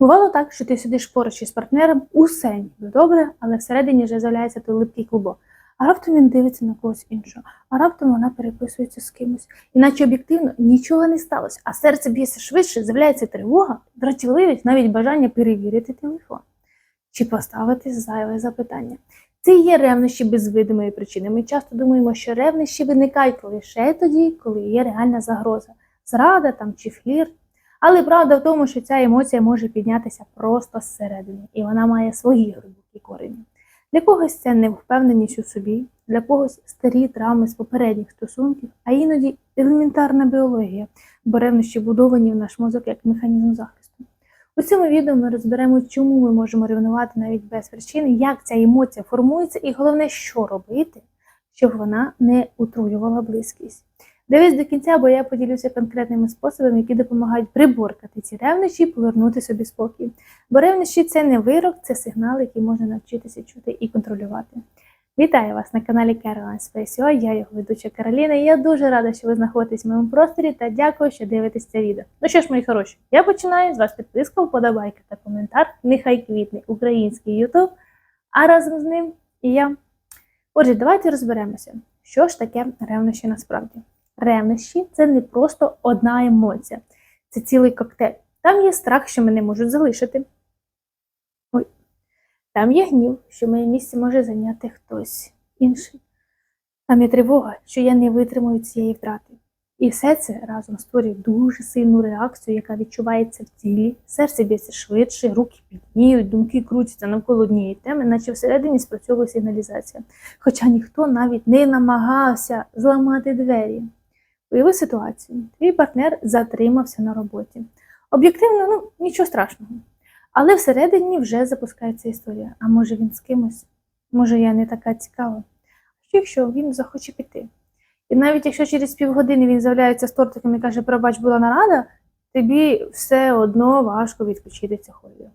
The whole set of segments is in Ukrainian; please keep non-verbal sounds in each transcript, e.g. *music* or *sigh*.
Бувало так, що ти сидиш поруч із партнером, усе ніби добре, але всередині вже з'являється той липкий клубок. А раптом він дивиться на когось іншого, а раптом вона переписується з кимось. Іначе об'єктивно нічого не сталося, а серце б'ється швидше, з'являється тривога, дратівливість, навіть бажання перевірити телефон чи поставити зайве запитання. Це є ревнощі без видимої причини. Ми часто думаємо, що ревнощі виникають лише тоді, коли є реальна загроза, зрада там чи флірт. Але правда в тому, що ця емоція може піднятися просто зсередини, і вона має свої глибокі корені. Для когось це невпевненість у собі, для когось старі травми з попередніх стосунків, а іноді елементарна біологія, бо ревнощі будовані в наш мозок як механізм захисту. У цьому відео ми розберемо, чому ми можемо ревнувати навіть без причини, як ця емоція формується, і головне, що робити, щоб вона не утруювала близькість. Дивись до кінця, бо я поділюся конкретними способами, які допомагають приборкати ці ревнощі і повернути собі спокій. Бо ревнощі це не вирок, це сигнал, який можна навчитися чути і контролювати. Вітаю вас на каналі Caroline Space я його ведуча Кароліна, і я дуже рада, що ви знаходитесь в моєму просторі та дякую, що дивитесь це відео. Ну що ж, мої хороші, я починаю з вас підписка, вподобайка та коментар. Нехай квітний український YouTube, а разом з ним і я. Отже, давайте розберемося, що ж таке ревнощі насправді. Ревнощі це не просто одна емоція, це цілий коктейль. Там є страх, що мене можуть залишити. Ой. Там є гнів, що моє місце може зайняти хтось інший. Там є тривога, що я не витримую цієї втрати. І все це разом створює дуже сильну реакцію, яка відчувається в тілі, серце б'ється швидше, руки підніють, думки крутяться навколо однієї теми, наче всередині спрацьовує сигналізація. Хоча ніхто навіть не намагався зламати двері. Уяви ситуацію. Твій партнер затримався на роботі. Об'єктивно, ну нічого страшного. Але всередині вже запускається історія. А може він з кимось? Може, я не така цікава? Що якщо він захоче піти? І навіть якщо через півгодини він з'являється з тортиком і каже, пробач, була нарада, тобі все одно важко відключити хвилю.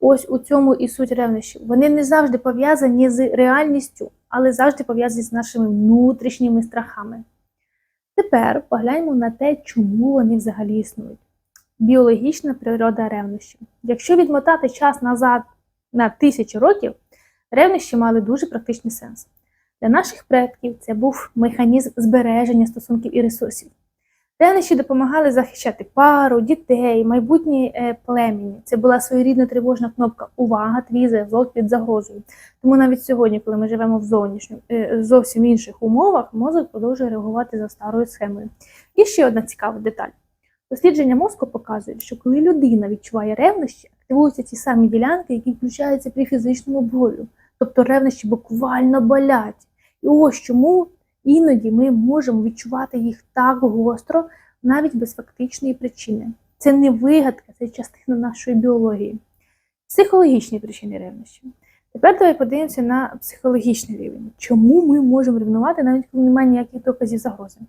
Ось у цьому і суть ревнощів. Вони не завжди пов'язані з реальністю, але завжди пов'язані з нашими внутрішніми страхами. Тепер погляньмо на те, чому вони взагалі існують. Біологічна природа ревнощів. Якщо відмотати час назад на тисячі років, ревнощі мали дуже практичний сенс. Для наших предків це був механізм збереження стосунків і ресурсів. Ревнощі допомагали захищати пару, дітей, майбутні е, племені. Це була своєрідна тривожна кнопка Увага, твій зв'язок під загрозою. Тому навіть сьогодні, коли ми живемо в зовнішню, е, зовсім інших умовах, мозок продовжує реагувати за старою схемою. І ще одна цікава деталь. Дослідження мозку показують, що коли людина відчуває ревнощі, активуються ті самі ділянки, які включаються при фізичному болю. Тобто ревнощі буквально болять. І ось чому іноді ми можемо відчувати їх так гостро, навіть без фактичної причини. Це не вигадка, це частина нашої біології. Психологічні причини ревнощів. Тепер давай подивимося на психологічний рівень. Чому ми можемо ревнувати, навіть коли немає ніяких доказів загрози?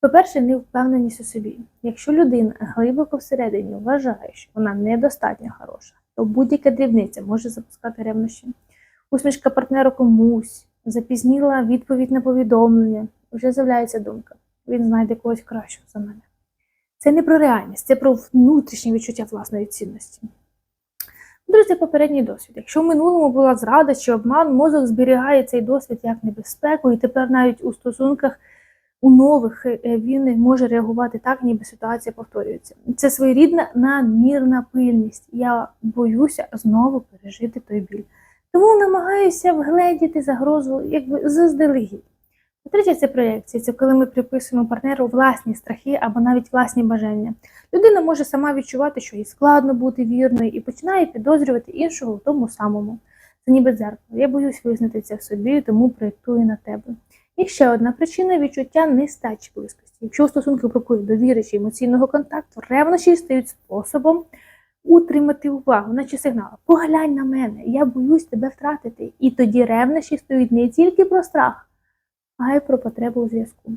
По-перше, невпевненість у собі. Якщо людина глибоко всередині вважає, що вона недостатньо хороша, то будь-яка дрібниця може запускати ревнощі. Усмішка партнеру комусь, запізніла відповідь на повідомлення, вже з'являється думка. Він знайде когось кращого за мене. Це не про реальність, це про внутрішнє відчуття власної цінності. Друзі, попередній досвід. Якщо в минулому була зрада чи обман, мозок зберігає цей досвід як небезпеку, і тепер навіть у стосунках у нових е, він може реагувати так, ніби ситуація повторюється. Це своєрідна надмірна пильність. Я боюся знову пережити той біль. Тому намагаюся вгледіти загрозу якби заздалегідь. По-третє, це проєкція. Це коли ми приписуємо партнеру власні страхи або навіть власні бажання. Людина може сама відчувати, що їй складно бути вірною, і починає підозрювати іншого в тому самому. Це ніби дзеркало. Я боюсь визнати це в собі, тому проєктую на тебе. І ще одна причина відчуття нестачі близькості. Якщо у стосунки бракує довіри чи емоційного контакту, ревнощі стають способом утримати увагу, наче сигнал. Поглянь на мене, я боюсь тебе втратити. І тоді ревнощі стають не тільки про страх, а й про потребу у зв'язку.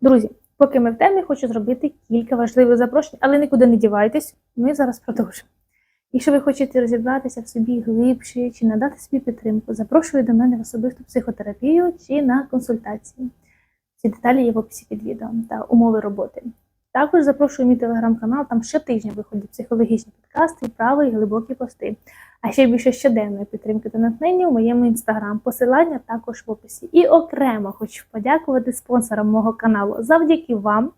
Друзі, поки ми в темі, хочу зробити кілька важливих запрошень, але нікуди не дівайтесь, ми зараз продовжимо. Якщо ви хочете розібратися в собі глибше чи надати собі підтримку, запрошую до мене в особисту психотерапію чи на консультації. Всі деталі є в описі під відео та умови роботи. Також запрошую мій телеграм-канал, там щотижня виходять психологічні підкасти, вправи і глибокі пости. А ще більше щоденної підтримки та натхнення у моєму інстаграм. Посилання також в описі. І окремо хочу подякувати спонсорам мого каналу. Завдяки вам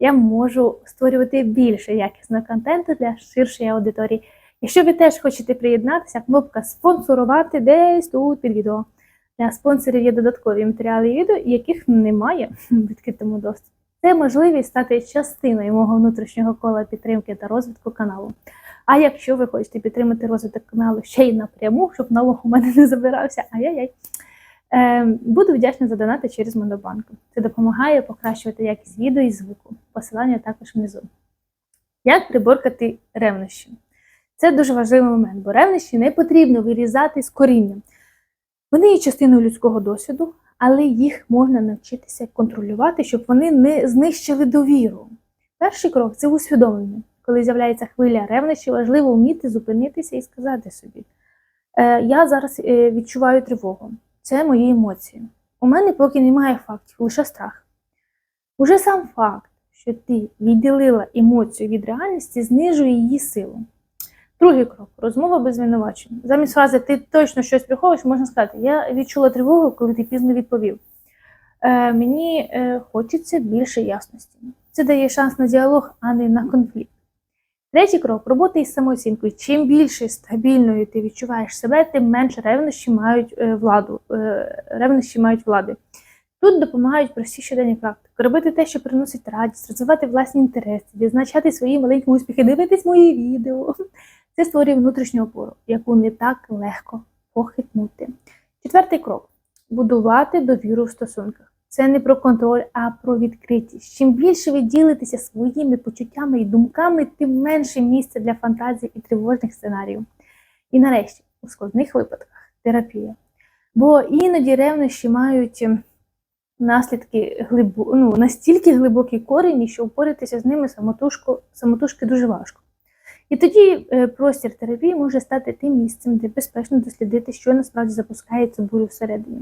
я можу створювати більше якісного контенту для ширшої аудиторії. Якщо ви теж хочете приєднатися, кнопка спонсорувати десь тут під відео. Для спонсорів є додаткові матеріали і відео, яких немає *laughs* в відкритому доступі. Це можливість стати частиною мого внутрішнього кола підтримки та розвитку каналу. А якщо ви хочете підтримати розвиток каналу ще й напряму, щоб налог у мене *laughs* не забирався, ай-яй-яй, е, буду вдячна за донати через Монобанк. Це допомагає покращувати якість відео і звуку. Посилання також внизу. Як приборкати ревнощі? Це дуже важливий момент, бо ревнощі не потрібно вирізати з корінням. Вони є частиною людського досвіду, але їх можна навчитися контролювати, щоб вони не знищили довіру. Перший крок це усвідомлення. Коли з'являється хвиля ревнощі, важливо вміти зупинитися і сказати собі: е, Я зараз е, відчуваю тривогу. Це мої емоції. У мене поки немає фактів, лише страх. Уже сам факт, що ти відділила емоцію від реальності, знижує її силу. Другий крок розмова без звинувачень. Замість фрази ти точно щось приховуєш, можна сказати, я відчула тривогу, коли ти пізно відповів. Е, мені е, хочеться більше ясності. Це дає шанс на діалог, а не на конфлікт. Третій крок робота із самооцінкою. Чим більше стабільною ти відчуваєш себе, тим менше ревнощі мають е, владу. Е, ревнощі мають влади. Тут допомагають прості щоденні практики. Робити те, що приносить радість, розвивати власні інтереси, відзначати свої маленькі успіхи, дивитись мої відео. Це створює внутрішню опору, яку не так легко похитнути. Четвертий крок будувати довіру в стосунках. Це не про контроль, а про відкритість. Чим більше ви ділитеся своїми почуттями і думками, тим менше місця для фантазій і тривожних сценаріїв. І нарешті, у складних випадках, терапія. Бо іноді ревнощі мають ем, наслідки глибо, ну, настільки глибокі корені, що впоратися з ними самотужку, самотужки дуже важко. І тоді е, простір терапії може стати тим місцем, де безпечно дослідити, що насправді запускається бурю всередині.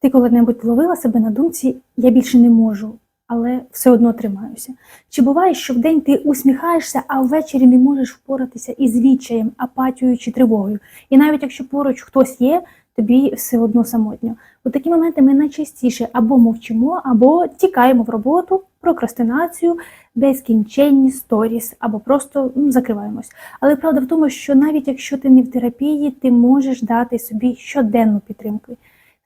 Ти коли-небудь ловила себе на думці, я більше не можу, але все одно тримаюся. Чи буває, що вдень ти усміхаєшся, а ввечері не можеш впоратися із відчаєм, апатією чи тривогою? І навіть якщо поруч хтось є, тобі все одно самотньо. У такі моменти ми найчастіше або мовчимо, або тікаємо в роботу, прокрастинацію, безкінченні сторіс, або просто ну, закриваємось. Але правда в тому, що навіть якщо ти не в терапії, ти можеш дати собі щоденну підтримку.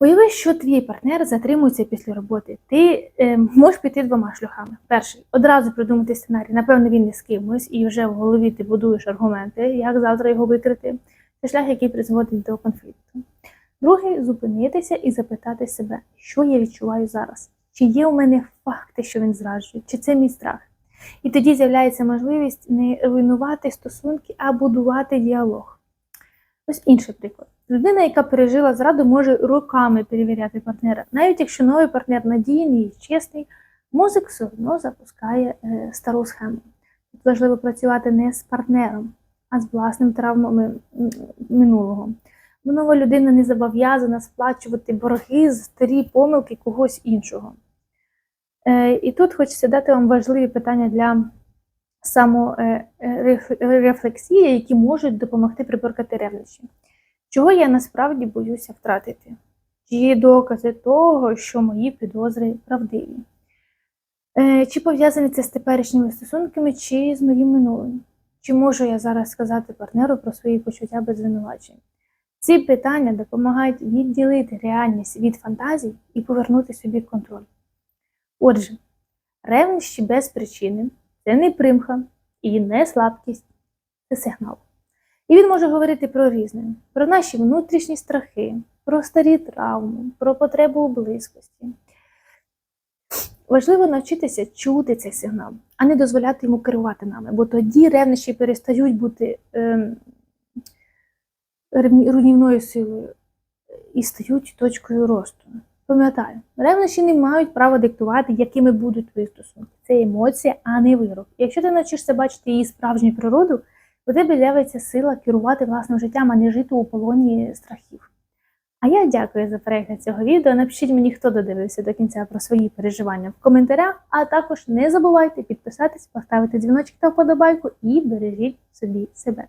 Уяви, що твій партнер затримується після роботи. Ти е, можеш піти двома шляхами. Перший одразу придумати сценарій. Напевно, він не з кимось, і вже в голові ти будуєш аргументи, як завтра його викрити. Це шлях, який призводить до конфлікту. Другий зупинитися і запитати себе, що я відчуваю зараз. Чи є у мене факти, що він зраджує, чи це мій страх? І тоді з'являється можливість не руйнувати стосунки, а будувати діалог. Ось інший приклад. Людина, яка пережила зраду, може роками перевіряти партнера. Навіть якщо новий партнер надійний і чесний, мозок все одно запускає е, стару схему. Тут важливо працювати не з партнером, а з власним травмами минулого. Бо нова людина не зобов'язана сплачувати борги за старі помилки когось іншого. Е, І тут хочеться дати вам важливі питання для саморефлексії, які можуть допомогти приборкати ревнощі. Чого я насправді боюся втратити? Чи є докази того, що мої підозри правдиві? Е, Чи пов'язані це з теперішніми стосунками, чи з моїм минулим? Чи можу я зараз сказати партнеру про свої почуття без звинувачень? Ці питання допомагають відділити реальність від фантазій і повернути собі контроль. Отже, ревнощі без причини це не примха і не слабкість, це сигнал. І він може говорити про різне: про наші внутрішні страхи, про старі травми, про потребу у близькості. Важливо навчитися чути цей сигнал, а не дозволяти йому керувати нами, бо тоді ревнощі перестають бути ревні- руйнівною силою і стають точкою росту. Пам'ятаю, ревнощі не мають права диктувати, якими будуть твої стосунки. Це емоція, а не вирок. Якщо ти навчишся бачити її справжню природу, у тебе з'явиться сила керувати власним життям, а не жити у полоні страхів. А я дякую за перегляд цього відео. Напишіть мені, хто додивився до кінця про свої переживання в коментарях, а також не забувайте підписатись, поставити дзвіночок та вподобайку і бережіть собі себе.